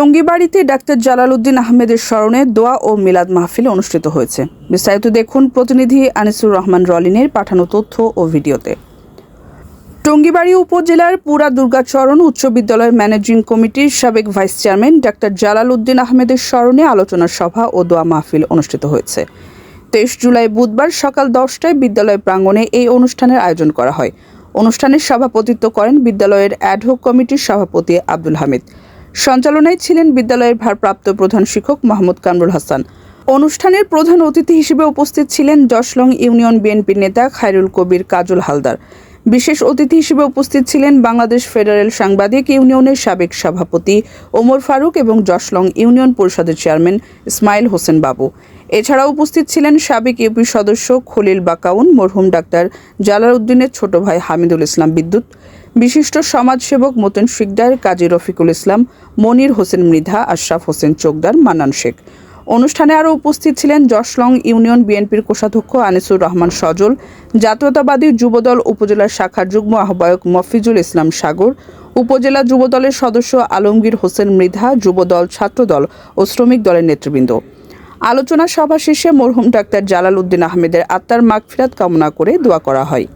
টঙ্গীবাড়িতে doctor Jalaluddin আহমেদের স্মরণে দোয়া ও মিলাদ মাহফিল অনুষ্ঠিত হয়েছে। বিস্তারিত দেখুন প্রতিনিধি আনিসুর রহমান রলিনের পাঠানো তথ্য ও ভিডিওতে। টঙ্গিবাড়ি উপজেলার পুরা দুর্গাচরণ উচ্চ বিদ্যালয়ের ম্যানেজিং কমিটির সাবেক vice chairman doctor Jalal Uddin আহমেদের স্মরণে আলোচনা সভা ও দোয়া মাহফিল অনুষ্ঠিত হয়েছে। তেইশ জুলাই বুধবার সকাল দশটায় বিদ্যালয় প্রাঙ্গণে এই অনুষ্ঠানের আয়োজন করা হয়। অনুষ্ঠানের সভাপতিত্ব করেন বিদ্যালয়ের অ্যাডহক কমিটির সভাপতি আব্দুল হামিদ। সঞ্চালনায় ছিলেন বিদ্যালয়ের ভারপ্রাপ্ত প্রধান শিক্ষক মাহমুদ কামরুল হাসান। অনুষ্ঠানের প্রধান অতিথি হিসেবে উপস্থিত ছিলেন ডসলং ইউনিয়ন বিএনপির নেতা খায়রুল কবির কাজল হালদার। বিশেষ অতিথি হিসেবে উপস্থিত ছিলেন বাংলাদেশ ফেডারেল সাংবাদিক ইউনিয়নের সাবেক সভাপতি ওমর ফারুক এবং জসলং ইউনিয়ন পরিষদের চেয়ারম্যান ইসমাইল হোসেন বাবু। এছাড়াও উপস্থিত ছিলেন সাবেক ইউপি সদস্য খলিল বাকাউন, মরহুম ডাক্তার জালাল উদ্দিনের ছোট ভাই হামিদুল ইসলাম বিদ্যুৎ বিশিষ্ট সমাজসেবক মতন শিকদার কাজী রফিকুল ইসলাম, মনির হোসেন মৃধা, আশরাফ হোসেন চোকদার, মান্নান শেখ। অনুষ্ঠানে আরও উপস্থিত ছিলেন জসলং ইউনিয়ন বিএনপির কোষাধ্যক্ষ আনিসুর রহমান সজল, জাতীয়তাবাদী যুবদল উপজেলা শাখার যুগ্ম আহ্বায়ক মফিজুল ইসলাম সাগর, উপজেলা যুবদলের সদস্য আলমগীর হোসেন মৃধা, যুবদল ছাত্রদল ও শ্রমিক দলের নেতৃবৃন্দ। আলোচনা সভা শেষে মরহুম ডাক্তার জালাল উদ্দিন আহমেদের আত্মার মাগফিরাত কামনা করে দোয়া করা হয়।